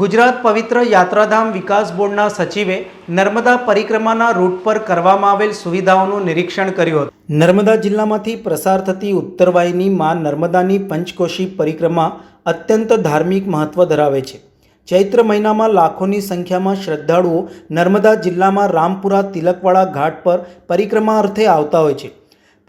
ગુજરાત પવિત્ર યાત્રાધામ વિકાસ બોર્ડના સચિવે નર્મદા પરિક્રમાના રૂટ પર કરવામાં આવેલ સુવિધાઓનું નિરીક્ષણ કર્યું હતું. નર્મદા જિલ્લામાંથી પ્રસાર થતી ઉત્તરવાહિની માં નર્મદાની પંચકોશી પરિક્રમા અત્યંત ધાર્મિક મહત્વ ધરાવે છે. ચૈત્ર મહિનામાં લાખોની સંખ્યામાં શ્રદ્ધાળુઓ નર્મદા જિલ્લામાં રામપુરા તિલકવાડા ઘાટ પર પરિક્રમા અર્થે આવતા હોય છે.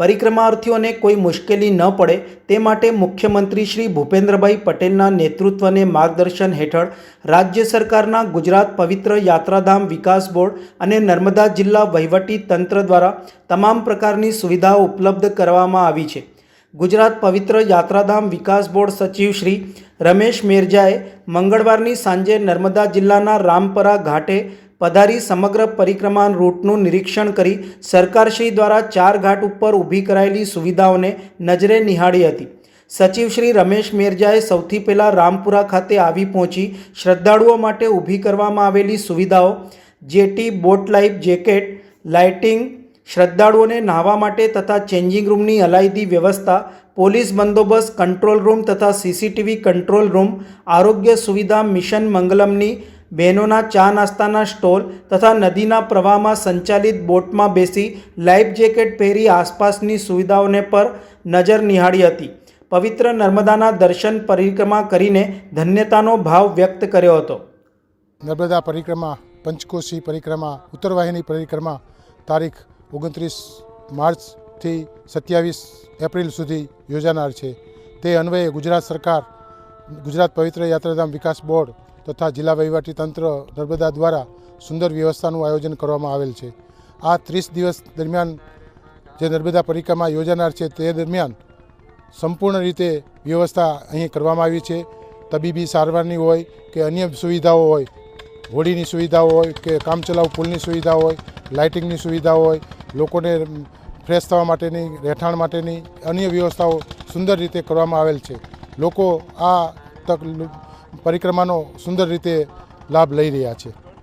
પરિક્રમાર્થીઓને કોઈ મુશ્કેલી ન પડે તે માટે મુખ્યમંત્રી શ્રી ભૂપેન્દ્રભાઈ પટેલના નેતૃત્વને માર્ગદર્શન હેઠળ રાજ્ય સરકારના ગુજરાત પવિત્ર યાત્રાધામ વિકાસ બોર્ડ અને નર્મદા જિલ્લા વહીવટી તંત્ર દ્વારા તમામ પ્રકારની સુવિધાઓ ઉપલબ્ધ કરવામાં આવી છે. ગુજરાત પવિત્ર યાત્રાધામ વિકાસ બોર્ડ સચિવ શ્રી રમેશ મેરજાએ મંગળવારની સાંજે નર્મદા જિલ્લાના રામપરા ઘાટે પધારી સમગ્ર પરિક્રમા રૂટનું નિરીક્ષણ કરી સરકારશ્રી દ્વારા ચાર ઘાટ ઉપર ઊભી કરાયેલી સુવિધાઓને નજરે નિહાળી હતી. સચિવ શ્રી રમેશ મેરજાએ સૌથી પહેલાં રામપુરા ખાતે આવી પહોંચી શ્રદ્ધાળુઓ માટે ઊભી કરવામાં આવેલી સુવિધાઓ, jetty, boat life jacket, lighting, શ્રદ્ધાળુઓને નાહવા માટે તથા ચેન્જિંગ રૂમની અલાયદી વ્યવસ્થા, પોલીસ બંદોબસ્ત કંટ્રોલ રૂમ તથા સીસીટીવી કંટ્રોલ રૂમ, આરોગ્ય સુવિધા મિશન મંગલમની બહેનોના ચા નાસ્તાના સ્ટોલ તથા નદીના પ્રવાહમાં સંચાલિત બોટમાં બેસી લાઈફ જેકેટ પહેરી આસપાસની સુવિધાઓને પર નજર નિહાળી હતી. પવિત્ર નર્મદાના દર્શન પરિક્રમા કરીને ધન્યતાનો ભાવ વ્યક્ત કર્યો હતો. નર્મદા પરિક્રમા, પંચકોશી પરિક્રમા, ઉત્તરવાહિની પરિક્રમા તારીખ ઓગણત્રીસ માર્ચથી સત્યાવીસ એપ્રિલ સુધી યોજાનાર છે. તે અન્વયે ગુજરાત સરકાર, ગુજરાત પવિત્ર યાત્રાધામ વિકાસ બોર્ડ તથા જિલ્લા વહીવટી તંત્ર નર્મદા દ્વારા સુંદર વ્યવસ્થાનું આયોજન કરવામાં આવેલ છે. આ ત્રીસ દિવસ દરમિયાન જે નર્મદા પરિક્રમા યોજાનાર છે તે દરમિયાન સંપૂર્ણ રીતે વ્યવસ્થા અહીં કરવામાં આવી છે. તબીબી સારવારની હોય કે અન્ય સુવિધાઓ હોય, હોડીની સુવિધાઓ હોય કે કામચલાઉ પુલની સુવિધાઓ હોય, લાઇટિંગની સુવિધાઓ હોય, લોકોને ફ્રેશ થવા માટેની, રહેઠાણ માટેની અન્ય વ્યવસ્થાઓ સુંદર રીતે કરવામાં આવેલ છે. લોકો આ તક પરિક્રમાનો સુંદર રીતે લાભ લઈ રહ્યા છે.